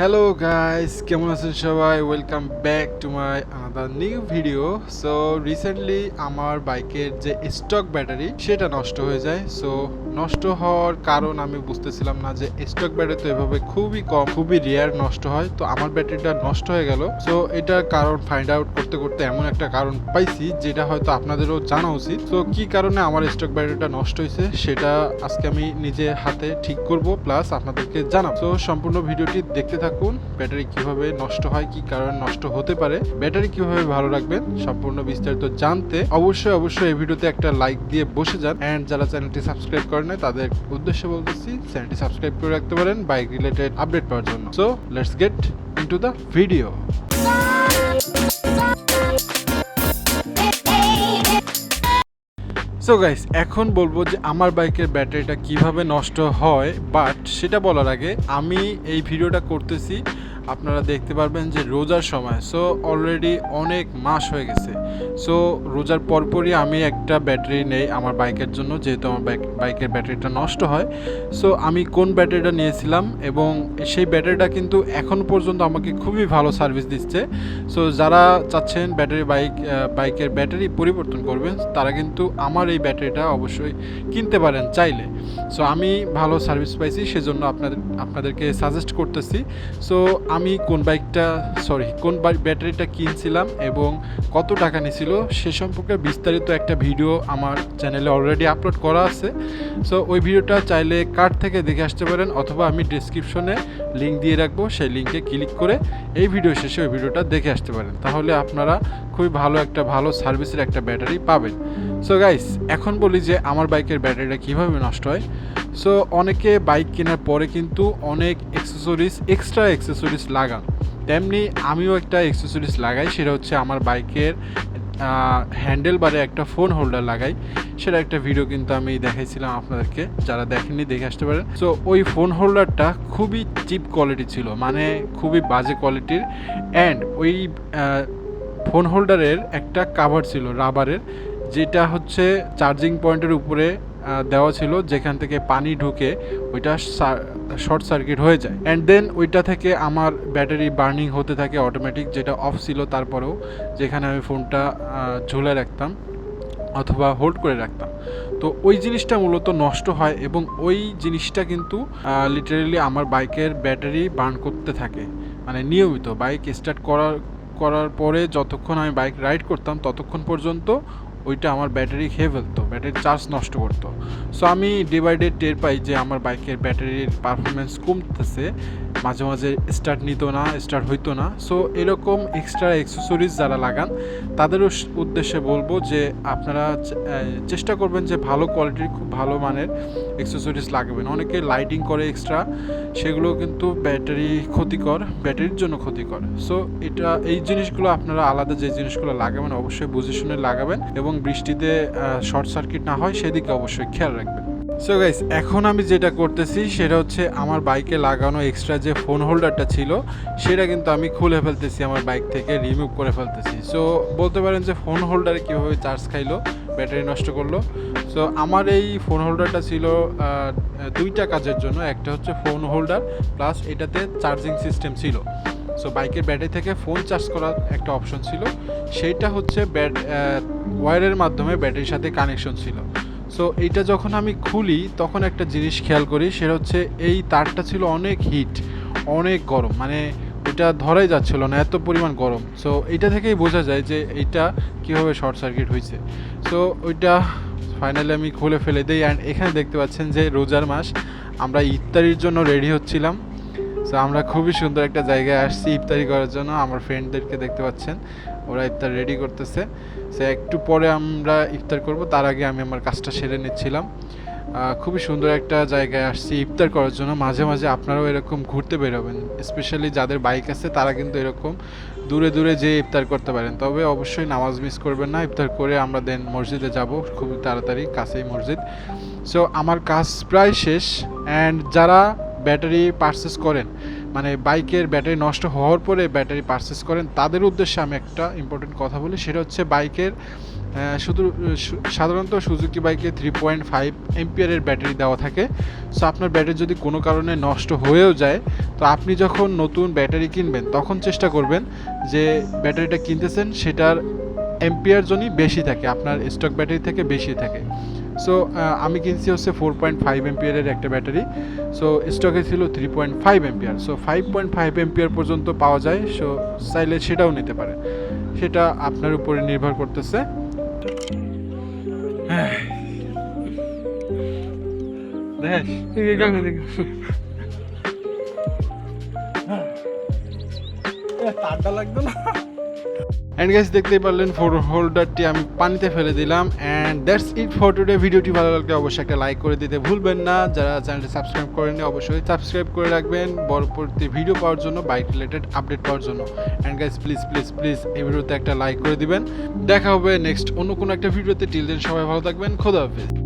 Hello guys কেমন আছেন সবাই? Welcome back to my another new video so recently আমার বাইকের যে স্টক ব্যাটারি সেটা নষ্ট হয়ে যায়। সো নষ্ট হওয়ার কারণ আমি বুঝতেছিলাম না যে স্টক ব্যাটারি তো এভাবে খুবই কম, খুবই রেয়ার নষ্ট হয়। তো আমার ব্যাটারিটা নষ্ট হয়ে গেল। সো এটার কারণ ফাইন্ড আউট করতে করতে এমন একটা কারণ পাইছি, যেটা হয়তো আপনাদেরও জানা উচিত। তো কি কারণে আমার স্টক ব্যাটারিটা নষ্ট হয়েছে সেটা আজকে আমি নিজে হাতে ঠিক করব প্লাস আপনাদেরকে জানাব। তো সম্পূর্ণ ভিডিওটি দেখতে থাকুন ব্যাটারি কীভাবে নষ্ট হয়, কি কারণে নষ্ট হতে পারে ব্যাটারি কীভাবে ভালো রাখবেন, সম্পূর্ণ বিস্তারিত জানতে অবশ্যই অবশ্যই এই ভিডিওতে একটা লাইক দিয়ে বসে যান। অ্যান্ড যারা চ্যানেলটি সাবস্ক্রাইব করেন নাই তাদের উদ্দেশ্যে বলতেছি চ্যানেলটি সাবস্ক্রাইব করে রাখতে পারেন বাইক রিলেটেড আপডেট পাওয়ার জন্য। So let's get into the video so guys এখন বলব যে আমার বাইকের ব্যাটারিটা কীভাবে নষ্ট হয় বাট সেটা বলার আগে আমি এই ভিডিওটা করতেছি আপনারা দেখতে পারবেন যে রোজার সময় সো অলরেডি অনেক মাস হয়ে গেছে। সো রোজার পরপরই আমি একটা ব্যাটারি নেই আমার বাইকের জন্য, যেহেতু আমার বাইক বাইকের ব্যাটারিটা নষ্ট হয়। সো আমি কোন ব্যাটারিটা নিয়েছিলাম এবং সেই ব্যাটারিটা কিন্তু এখন পর্যন্ত আমাকে খুবই ভালো সার্ভিস দিচ্ছে। সো যারা চাচ্ছেন ব্যাটারি বাইক বাইকের ব্যাটারি পরিবর্তন করবেন, তারা কিন্তু আমার এই ব্যাটারিটা অবশ্যই কিনতে পারেন চাইলে। সো আমি ভালো সার্ভিস পাইছি, সেজন্য আপনাদের আপনাদেরকে সাজেস্ট করতেছি। সো আমি কোন বাইকটা সরি কোন বাইক ব্যাটারিটা কিনছিলাম এবং কত টাকা নিয়েছিল সে সম্পর্কে বিস্তারিত একটা ভিডিও আমার চ্যানেলে অলরেডি আপলোড করা আছে। সো ওই ভিডিওটা চাইলে কার্ড থেকে দেখে আসতে পারেন অথবা আমি ডিসক্রিপশনে লিঙ্ক দিয়ে রাখব, সেই লিঙ্কে ক্লিক করে এই ভিডিও শেষে ওই ভিডিওটা দেখে আসতে পারেন। তাহলে আপনারা খুবই ভালো একটা, ভালো সার্ভিসের একটা ব্যাটারি পাবেন। সো গাইস এখন বলি যে আমার বাইকের ব্যাটারিটা কীভাবে নষ্ট হয়। সো অনেকে বাইক কেনার পরে কিন্তু অনেক অ্যাক্সেসরিজ এক্সট্রা অ্যাক্সেসরিজ লাগান। তেমনি আমিও একটা অ্যাক্সেসরিজ লাগাই, সেটা হচ্ছে আমার বাইকের হ্যান্ডেল বারে একটা ফোন হোল্ডার লাগাই। সেটা একটা ভিডিও কিন্তু আমি দেখাইছিলাম আপনাদেরকে, যারা দেখেননি দেখে আসতে পারেন। সো ওই ফোন হোল্ডারটা খুবই চিপ কোয়ালিটি ছিল মানে খুবই বাজে কোয়ালিটির অ্যান্ড ওই ফোন হোল্ডারের একটা কাভার ছিল রাবারের যেটা হচ্ছে চার্জিং পয়েন্টের উপরে দেওয়া ছিল, যেখান থেকে পানি ঢুকে ওইটা শর্ট সার্কিট হয়ে যায়। অ্যান্ড দেন ওইটা থেকে আমার ব্যাটারি বার্নিং হতে থাকে অটোমেটিক যেটা অফ ছিল তারপরেও, যেখানে আমি ফোনটা ঝুলে রাখতাম অথবা হোল্ড করে রাখতাম। তো ওই জিনিসটা মূলত নষ্ট হয় এবং ওই জিনিসটা কিন্তু লিটারেলি আমার বাইকের ব্যাটারি বার্ন করতে থাকে। মানে নিয়মিত বাইক স্টার্ট করার করার পরে যতক্ষণ আমি বাইক রাইড করতাম, ততক্ষণ পর্যন্ত ওইটা আমার ব্যাটারি খেয়ে ফেলতো, ব্যাটারি চার্জ নষ্ট করতো। সো আমি ডে বাই ডে টের পাই যে আমার বাইকের ব্যাটারির পারফরমেন্স কমতেছে, মাঝে মাঝে স্টার্ট নিত না স্টার্ট হইতো না। সো এরকম এক্সট্রা অ্যাক্সেসরিজ যারা লাগান তাদেরও উদ্দেশ্যে বলব যে আপনারা চেষ্টা করবেন যে ভালো কোয়ালিটির খুব ভালো মানের অ্যাক্সেসরিজ লাগাবেন অনেকে লাইটিং করে এক্সট্রা সেগুলো কিন্তু ব্যাটারি ক্ষতিকর ব্যাটারির জন্য ক্ষতিকর। সো এটা, এই জিনিসগুলো আপনারা আলাদা যে জিনিসগুলো লাগাবেন অবশ্যই বুঝে শুনে লাগাবেন এবং বৃষ্টিতে শর্ট সার্কিট না হয় সেদিকে অবশ্যই খেয়াল রাখবেন। সো গাইস এখন আমি যেটা করতেছি সেটা হচ্ছে আমার বাইকে লাগানো এক্সট্রা যে ফোন হোল্ডারটা ছিল, সেটা কিন্তু আমি খুলে ফেলতেছি আমার বাইক থেকে রিমুভ করে ফেলতেছি। সো বলতে পারেন যে ফোন হোল্ডারে কীভাবে চার্জ খাইলো ব্যাটারি নষ্ট করল। সো আমার এই ফোন হোল্ডারটা ছিল দুইটা কাজের জন্য। একটা হচ্ছে ফোন হোল্ডার প্লাস এটাতে চার্জিং সিস্টেম ছিল। সো বাইকের ব্যাটারি থেকে ফোন চার্জ করার একটা অপশন ছিল। সেইটা হচ্ছে ব্যাট ওয়্যারের মাধ্যমে ব্যাটারির সাথে কানেকশন ছিল। সো এইটা যখন আমি খুলি, তখন একটা জিনিস খেয়াল করি, সেটা হচ্ছে এই তারটা ছিল অনেক হিট অনেক গরম। মানে ওইটা ধরাই যাচ্ছিল না, এত পরিমাণ গরম। সো এইটা থেকেই বোঝা যায় যে এইটা কীভাবে শর্ট সার্কিট হয়েছে সো ওইটা ফাইনালি আমি খুলে ফেলে দিই অ্যান্ড এখানে দেখতে পাচ্ছেন যে রোজার মাস, আমরা ইফতারির জন্য রেডি হচ্ছিলাম। সো আমরা খুবই সুন্দর একটা জায়গায় আসছি ইফতারি করার জন্য, আমার ফ্রেন্ডদেরকে দেখতে পাচ্ছেন, ওরা ইফতার রেডি করতেছে। সে একটু পরে আমরা ইফতার করব, তার আগে আমি আমার কাজটা সেরে নিচ্ছিলাম। খুবই সুন্দর একটা জায়গায় আসছি ইফতার করার জন্য, মাঝে মাঝে আপনারাও এরকম ঘুরতে বেরোবেন স্পেশালি যাদের বাইক আছে, তারা কিন্তু এরকম দূরে দূরে যেয়ে ইফতার করতে পারেন। তবে অবশ্যই নামাজ মিস করবেন না। ইফতার করে আমরা দেন মসজিদে যাব। খুব তাড়াতাড়ি কাছেই মসজিদ। সো আমার কাজ প্রায় শেষ। অ্যান্ড যারা ব্যাটারি পারচেস করেন মানে বাইকের ব্যাটারি নষ্ট হওয়ার পরে ব্যাটারি পারচেস করেন, তাদের উদ্দেশ্যে আমি একটা ইম্পর্টেন্ট কথা বলি। সেটা হচ্ছে বাইকের শুধু সাধারণত সুজুকি বাইকে থ্রি পয়েন্ট ফাইভ এমপিয়ারের ব্যাটারি দেওয়া থাকে। সো আপনার ব্যাটারি যদি কোনো কারণে নষ্ট হয়েও যায় তো আপনি যখন নতুন ব্যাটারি কিনবেন তখন চেষ্টা করবেন যে ব্যাটারিটা কিনতেছেন সেটার এম্পিয়ার জনই বেশি থাকে আপনার স্টক ব্যাটারি থেকে বেশি থাকে। সো আমি কিনছি হচ্ছে ফোর পয়েন্ট ফাইভ এমপিয়ারের একটা ব্যাটারি। সো স্টকে ছিল three point five ampere. So five point five ampere পর্যন্ত পাওয়া যায় সো চাইলে সেটাও নিতে পারে। সেটা আপনার উপরে নির্ভর করতেছে। না। অ্যান্ড গাইস দেখতেই পারলেন ফোর হোল্ডারটি আমি পানিতে ফেলে দিলাম। And that's it for today ভিডিওটি ভালো লাগলে অবশ্যই একটা লাইক করে দিতে ভুলবেন না। যারা চ্যানেলটি সাবস্ক্রাইব করেননি, অবশ্যই সাবস্ক্রাইব করে রাখবেন পরবর্তী ভিডিও পাওয়ার জন্য বাইক রিলেটেড আপডেট পাওয়ার জন্য। And guys please please please এই ভিডিওতে একটা লাইক করে দিবেন। দেখা হবে নেক্সট অন্য কোনো একটা ভিডিওতে টিল দেন সবাই ভালো থাকবেন। খোদা হাফেজ।